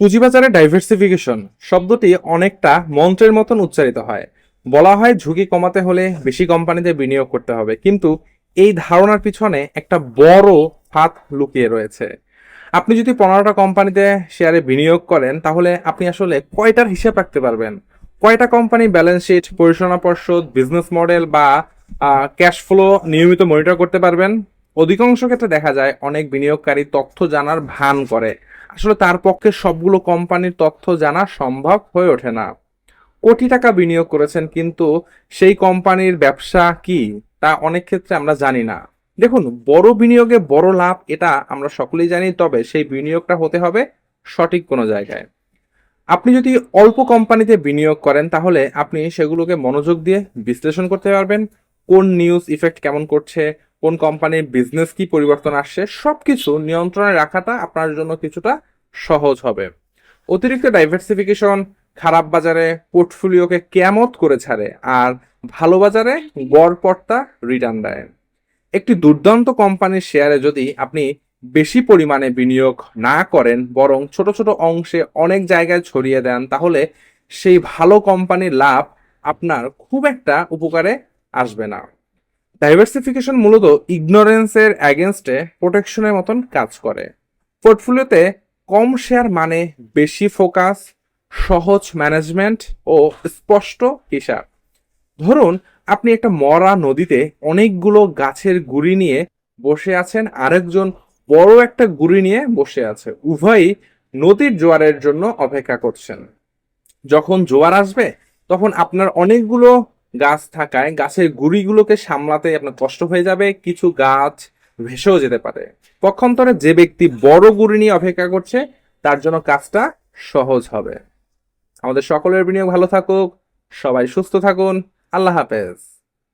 পুঁজিবাজারে ডাইভার্সিফিকেশন শব্দটি অনেকটা মন্ত্রের মতন উচ্চারিত হয়। বলা হয় ঝুঁকি কমাতে হলে বেশি কোম্পানিতে বিনিয়োগ করতে হবে। কিন্তু এই ধারণার পিছনে একটা বড় হাত লুকিয়ে রয়েছে। আপনি যদি পনেরোটা কোম্পানিতে শেয়ারে বিনিয়োগ করেন, তাহলে আপনি আসলে কয়টার হিসাব রাখতে পারবেন? কয়টা কোম্পানি ব্যালেন্স শিট পরিচালনা পর্ষদ বিজনেস মডেল বা ক্যাশ ফ্লো নিয়মিত মনিটর করতে পারবেন? অধিকাংশ ক্ষেত্রে দেখা যায় অনেক বিনিয়োগকারী তথ্য জানার ভান করে। আসলে তার পক্ষে সবগুলো কোম্পানির তথ্য জানা সম্ভব হয়ে ওঠে না। কোটি টাকা বিনিয়োগ করেছেন, কিন্তু সেই কোম্পানির ব্যবসা কি তা অনেক ক্ষেত্রে আমরা জানি না। দেখুন, বড় বিনিয়োগে বড় লাভ, এটা আমরা সকলেই জানি, তবে সেই বিনিয়োগটা হতে হবে সঠিক কোনো জায়গায়। আপনি যদি অল্প কোম্পানিতে বিনিয়োগ করেন, তাহলে আপনি সেগুলোকে মনোযোগ দিয়ে বিশ্লেষণ করতে পারবেন, কোন নিউজ ইফেক্ট কেমন করছে কোন কোম্পানির বিজনেস কি পরিবর্তন আসছে, সবকিছু নিয়ন্ত্রণে রাখাটা আপনার জন্য কিছুটা সহজ হবে। অতিরিক্ত ডাইভার্সিফিকেশন খারাপ বাজারে পোর্টফোলিওকে কেমত করে ছাড়ে আর ভালো বাজারে গড়পড়তা রিটার্ন দেয়। একটি দুর্দান্ত কোম্পানির শেয়ারে যদি আপনি বেশি পরিমাণে বিনিয়োগ না করেন, বরং ছোট ছোট অংশে অনেক জায়গায় ছড়িয়ে দেন, তাহলে সেই ভালো কোম্পানির লাভ আপনার খুব একটা উপকারে আসবে না। ডাইভার্সিফিকেশন মূলত ইগনোরেন্সের অ্যাগেনস্টে প্রোটেকশনের মতন কাজ করে। পোর্টফোলিওতে কম শেয়ার মানে বেশি ফোকাস সহজ ম্যানেজমেন্ট ও স্পষ্ট হিসাব। ধরুন, আপনি একটা মরা নদীতে অনেকগুলো গাছের গুড়ি নিয়ে বসে আছেন, আরেকজন বড় একটা গুড়ি নিয়ে বসে আছে। উভয়ই নদীর জোয়ারের জন্য অপেক্ষা করছেন। যখন জোয়ার আসবে, তখন আপনার অনেকগুলো গাছ থাকায় গাছের গুড়িগুলোকে সামলাতে আপনার কষ্ট হয়ে যাবে, কিছু গাছ ভেসেও যেতে পারে। পক্ষান্তরে যে ব্যক্তি বড় গুড়ি নিয়ে অপেক্ষা করছে, তার জন্য কাজটা সহজ হবে। আমাদের সকলের বিনিয়োগ ভালো থাকুক, সবাই সুস্থ থাকুন, আল্লাহ হাফেজ।